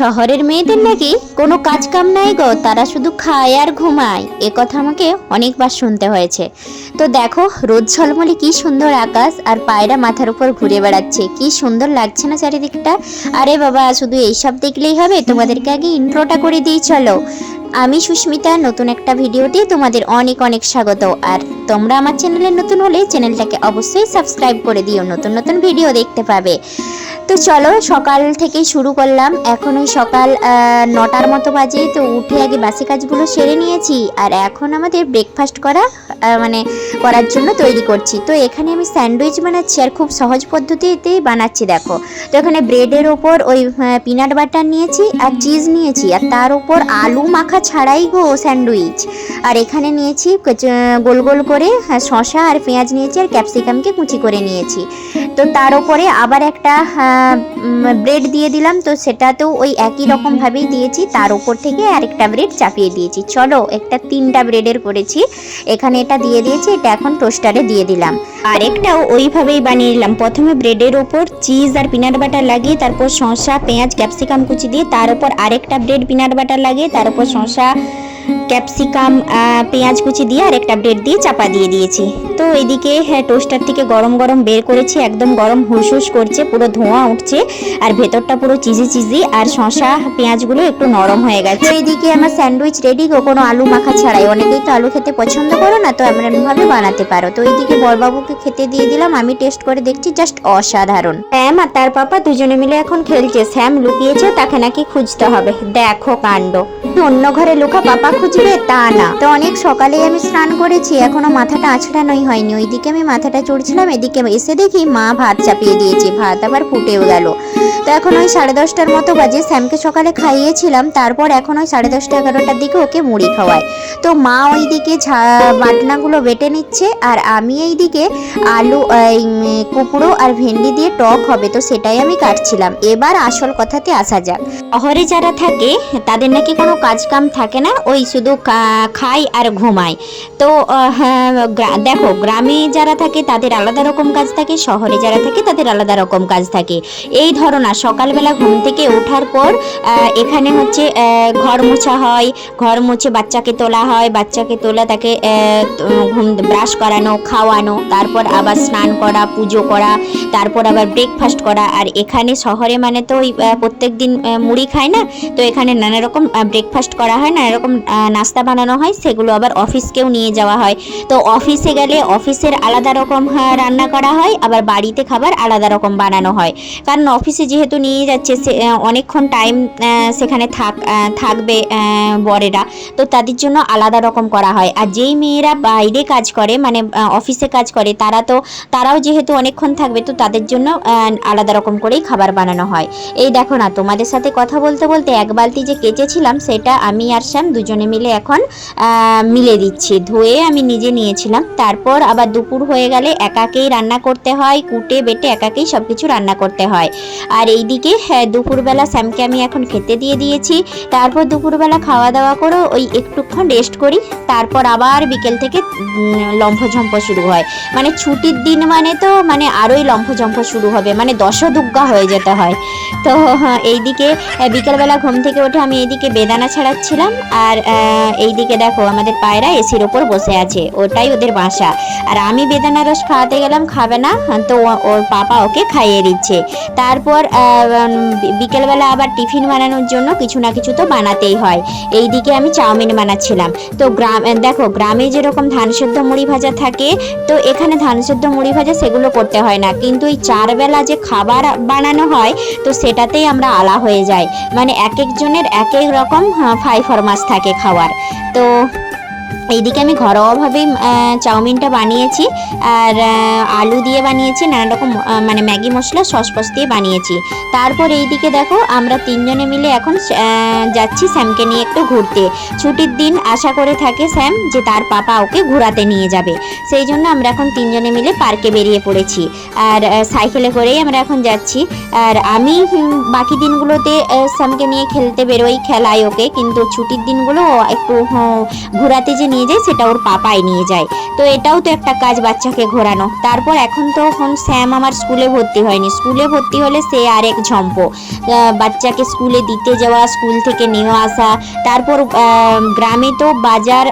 শহরের মেয়েদের নাকি কোনো কাজ কাম নাই গো, তারা শুধু খায় আর ঘুমায়। এ কথা আমাকে অনেকবার শুনতে হয়েছে। তো দেখো, রোদ ঝলমলে কি সুন্দর আকাশ আর পায়রা মাথার উপর ঘুরে বেড়াচ্ছে। কি সুন্দর লাগছে না চারিদিকটা। আরে বাবা, শুধু এইসব দেখলেই হবে? তোমাদেরকে আগে ইন্ট্রোটা করে দিই, চলো। আমি সুস্মিতা, নতুন একটা ভিডিওতে তোমাদের অনেক অনেক স্বাগত। আর তোমরা আমার চ্যানেলে নতুন হলে চ্যানেলটাকে অবশ্যই সাবস্ক্রাইব করে দিও। নতুন নতুন ভিডিও দেখতে পাবে। তো চলো, সকাল থেকেই শুরু করলাম। এখন ওই সকাল নটার মতো বাজে তো উঠে আগে বাসি কাজগুলো সেরে নিয়েছি, আর এখন আমাদের ব্রেকফাস্ট করা মানে করার জন্য তৈরি করছি। তো এখানে আমি স্যান্ডউইচ বানাচ্ছি, আর খুব সহজ পদ্ধতিতেই বানাচ্ছি, দেখো। তো এখানে ব্রেডের ওপর ওই পিনাট বাটার নিয়েছি, আর চিজ নিয়েছি, আর তার উপর আলু মাখা ছাড়াই গো স্যান্ডউইচ। আর এখানে নিয়েছি গোল গোল করে হ্যাঁ, শসা আর পেঁয়াজ নিয়েছি আর ক্যাপসিকামকে কুচি করে নিয়েছি। তো তার উপরে আবার একটা ব্রেড দিয়ে দিলাম। তো সেটাতেও ওই একই রকমভাবেই দিয়েছি। তার উপর থেকে আরেকটা ব্রেড চাপিয়ে দিয়েছি। চলো একটা তিনটা ব্রেডের করেছি। এখানে এটা দিয়ে দিয়েছি এটা এখন টোস্টারে দিয়ে দিলাম। আর আরেকটাও ওইভাবেই বানিয়ে নিলাম। প্রথমে ব্রেডের ওপর চিজ আর পিনাট বাটার লাগিয়ে তারপর শসা পেঁয়াজ ক্যাপসিকাম কুচি দিয়ে তার উপর আরেকটা ব্রেড পিনাট বাটার লাগিয়ে তার উপর শসা ক্যাপসিকাম পেঁয়াজ কুচি দিয়ে আর একটা ব্রেড দিয়ে চাপা দিয়ে দিয়েছি। তো এদিকে হ্যাঁ টোস্টার থেকে গরম গরম বের করেছি, একদম গরম হুসহুস করছে, পুরো ধোঁয়া উঠছে, আর ভেতরটা পুরো চিজি চিজি, আর শসা পেঁয়াজগুলো একটু নরম হয়ে গেছে। তো এইদিকে আমার স্যান্ডউইচ রেডি কোনো আলু মাখা ছাড়াই। অনেকেই তো আলু খেতে পছন্দ করো না, তো এমন ভাবে বানাতে পারো। তো এইদিকে বড়বাবুকে খেতে দিয়ে দিলাম, আমি টেস্ট করে দেখছি, জাস্ট অসাধারণ। স্যাম আর তার পাপা দুজনে মিলে এখন খেলছে, স্যাম লুকিয়েছে, তাকে নাকি খুঁজতে হবে। দেখো কাণ্ড। অন্য ঘরে লুকা পাপা খুঁজবে, তা না। তো অনেক সকালেই আমি স্নান করেছি, এখনও মাথাটা আছড়ানোই হয়নি। ওইদিকে আমি মাথাটা চড়ছিলাম, এদিকে এসে দেখি মা ভাত চাপিয়ে দিয়েছে, ভাত আবার ফুটেও গেল। তো এখন ওই সাড়ে দশটার মতো বাজে, স্যামকে সকালে খাইয়েছিলাম, তারপর এখন ওই সাড়ে দশটা এগারোটার দিকে ওকে মুড়ি খাওয়ায়। তো মা ওইদিকে বাটনাগুলো বেটে নিচ্ছে, আর আমি এইদিকে আলু কুমড়ো আর ভেন্ডি দিয়ে টক হবে, তো সেটাই আমি কাটছিলাম। এবার আসল কথাতে আসা যাক। শহরে যারা থাকে, তাদের নাকি কোনো কাজ কাম থাকে না ওই শুধু খায় আর ঘুমায়। তো হ্যাঁ, দেখো গ্রামে যারা থাকে তাদের আলাদা রকম কাজ থাকে শহরে যারা থাকে তাদের আলাদা রকম কাজ থাকে। এই ধরো না সকালবেলা ঘুম থেকে ওঠার পর এখানে হচ্ছে ঘর মোছা হয় ঘর মুছে বাচ্চাকে তোলা হয় বাচ্চাকে তোলা তাকে ঘুম ব্রাশ করানো খাওয়ানো তারপর আবার স্নান করা পুজো করা তারপর আবার ব্রেকফাস্ট করা আর এখানে শহরে মানে তো ওই প্রত্যেক দিন মুড়ি খায় না তো এখানে নানা রকম ব্রেকফাস্ট করা হয় নানা রকম নাস্তা বানানো হয়, সেগুলো আবার অফিসকেও নিয়ে যাওয়া হয়। তো অফিসে গেলে অফিসের আলাদা রকম রান্না করা হয়, আবার বাড়িতে খাবার আলাদা রকম বানানো হয়। কারণ অফিসে যেহেতু নিয়ে যাচ্ছে, সে অনেকক্ষণ টাইম সেখানে থাক থাকবে বরেরা, তো তাদের জন্য আলাদা রকম করা হয়। আর যেই মেয়েরা বাইরে কাজ করে মানে অফিসে কাজ করে, তারা তো, তারাও যেহেতু অনেকক্ষণ থাকবে, তো তাদের জন্য আলাদা রকম করেই খাবার বানানো হয়। এই দেখো না, তোমাদের সাথে কথা বলতে বলতে এক বালতি যে কেচেছিলাম, সেটা আমি আর শ্যাম দুজনে মিলে এখন মিলে দিচ্ছি। ধুয়ে আমি নিজে নিয়েছিলাম। তারপর আবার দুপুর হয়ে গেলে একাকেই রান্না করতে হয়, কুটে বেটে একাকেই সব কিছু রান্না করতে হয়। আর এইদিকে দুপুরবেলা শ্যামকে আমি এখন খেতে দিয়ে দিয়েছি। তারপর দুপুরবেলা খাওয়া দাওয়া করে ওই একটুক্ষণ রেস্ট করি। তারপর আবার বিকেল থেকে লম্ফঝম্প শুরু হয়। মানে ছুটির দিন মানে তো মানে আরোই লম্ফঝম্প শুরু হবে। মানে দশদুগ্গা হয়ে যেতে হয়। তো, এইদিকে বিকেলবেলা ঘুম থেকে উঠে আমি এইদিকে বেদানা ছাড়াচ্ছিলাম। আর এইদিকে দেখো আমাদের পায়রা এসির ওপর বসে আছে। ওটাই ওদের বাসা। আর আমি বেদানা রস খাওয়াতে গেলাম, খাবে না। তো ওর পাপা ওকে খাইয়ে দিচ্ছে। তারপর বিকেলবেলা আবার টিফিন বানানোর জন্য কিছু না কিছু তো বানাতেই হয়। এইদিকে আমি চাউমিন বানাচ্ছিলাম। তো গ্রাম দেখো গ্রামে যেরকম ধান সেদ্ধ মুড়ি ভাজা থাকে, তো এখানে ধান সেদ্ধ মুড়ি ভাজা সেগুলো করতে হয় না। কিন্তু এই চারবেলা যে খাবার বানানো হয়, তো সেটাতেই আমরা আলা হয়ে যাই। মানে এক একজনের এক এক রকম আহ, মাছ ফরমাস থাকে খাওয়ার। তো এইদিকে আমি ঘরোয়াভাবেই চাউমিনটা বানিয়েছি আর আলু দিয়ে বানিয়েছি নানা রকম মানে ম্যাগি মশলা সস ফস দিয়ে বানিয়েছি। তারপর এইদিকে দেখো, আমরা তিনজনে মিলে এখন যাচ্ছি স্যামকে নিয়ে একটু ঘুরতে। ছুটির দিন আশা করে থাকে স্যাম যে তার পাপা ওকে ঘোরাতে নিয়ে যাবে। সেই জন্য আমরা এখন তিনজনে মিলে পার্কে বেরিয়ে পড়েছি। আর সাইকেলে করেই আমরা এখন যাচ্ছি। আর আমি বাকি দিনগুলোতে স্যামকে নিয়ে খেলতে বেরোই, খেলাই ওকে। কিন্তু ছুটির দিনগুলো একটু ঘোরাতে যে নিয়ে নিয়ে যায়, সেটা ওর পাপাই নিয়ে যায়। তো এটাও তো একটা কাজ বাচ্চাকে ঘোরানো। তারপর এখন তো এখন স্যাম আমার স্কুলে ভর্তি হয়নি। স্কুলে ভর্তি হলে সে আরেক ঝম্প। বাচ্চাকে স্কুলে দিতে যাওয়া, স্কুল থেকে নিয়ে আসা। তারপর গ্রামে তো বাজার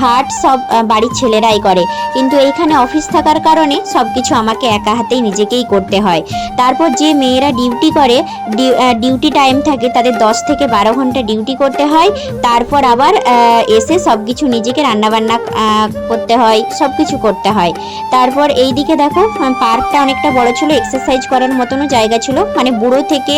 হাট সব বাড়ির ছেলেরাই করে। কিন্তু এইখানে অফিস থাকার কারণে সব কিছু আমাকে একা হাতেই নিজেকেই করতে হয়। তারপর যে মেয়েরা ডিউটি করে ডিউটি টাইম থাকে, তাদের দশ থেকে বারো ঘণ্টা ডিউটি করতে হয়। তারপর আবার এসে সব কিছু নিজেকে রান্নাবান্না করতে হয় সব কিছু করতে হয়। তারপর এই দিকে দেখো পার্কটা অনেকটা বড় ছিল এক্সারসাইজ করার মতনও জায়গা ছিল। মানে বুড়ো থেকে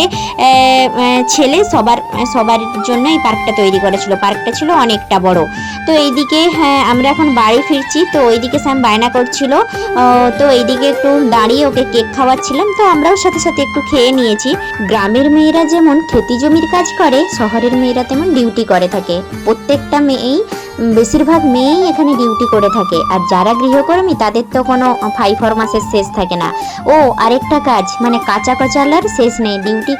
ছেলে সবার সবার জন্য এই পার্কটা তৈরি করেছিল। পার্কটা ছিল অনেকটা বড়। তো এইদিকে হ্যাঁ আমরা এখন বাড়ি ফিরছি। তো ওইদিকে স্যাম বায়না করছিল। তো এইদিকে একটু দাঁড়িয়ে ওকে কেক খাওয়াচ্ছিলাম। তো আমরাও সাথে সাথে একটু খেয়ে নিয়েছি। গ্রামের মেয়েরা যেমন খেতি জমির কাজ করে, শহরের মেয়েরা তেমন ডিউটি করে থাকে। প্রত্যেকটা মেয়েই বেশিরভাগ মেয়েই এখানে ডিউটি করে থাকে। আর যারা গৃহকর্মী তাদের তো কোনো ফাই ফরমাসের শেষ থাকে না। ও আরেকটা কাজ মানে কাঁচা কচালার শেষ নেই। ডিউটি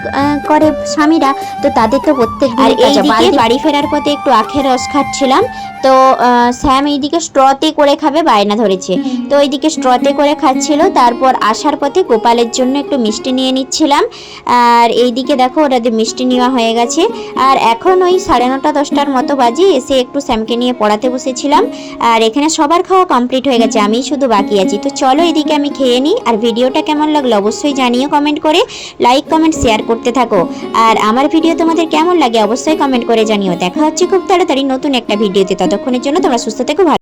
করে স্বামীরা তো তাদের তো প্রত্যেক আর এইদিকে বাড়ি ফেরার পথে একটু আখের রস খাচ্ছিলাম। তো স্যাম এইদিকে স্ট্রতে করে খাবে বায়না ধরেছে। তো এইদিকে স্ট্রতে করে খাচ্ছিল। তারপর আসার পথে গোপালের জন্য একটু মিষ্টি নিয়ে নিচ্ছিলাম। আর এইদিকে দেখো ওটাদের মিষ্টি নেওয়া হয়ে গেছে। আর এখন ওই সাড়ে নটা দশটার মতো বাজে এসে একটু স্যামকে নিয়ে পড়াতে বসেছিলাম। আর এখানে সবার খাওয়া কমপ্লিট হয়ে গেছে আমি শুধু বাকি আছি। তো চলো এদিকে আমি খেয়ে নিই, আর ভিডিওটা কেমন লাগল অবশ্যই জানিও কমেন্ট করে। লাইক কমেন্ট শেয়ার করতে থাকো। আর আমার ভিডিও তোমাদের কেমন লাগে অবশ্যই কমেন্ট করে জানিও। দেখা হচ্ছে খুব তাড়াতাড়ি নতুন একটা ভিডিওতে। ততক্ষণের জন্য তোমরা সুস্থ থেকো, ভালো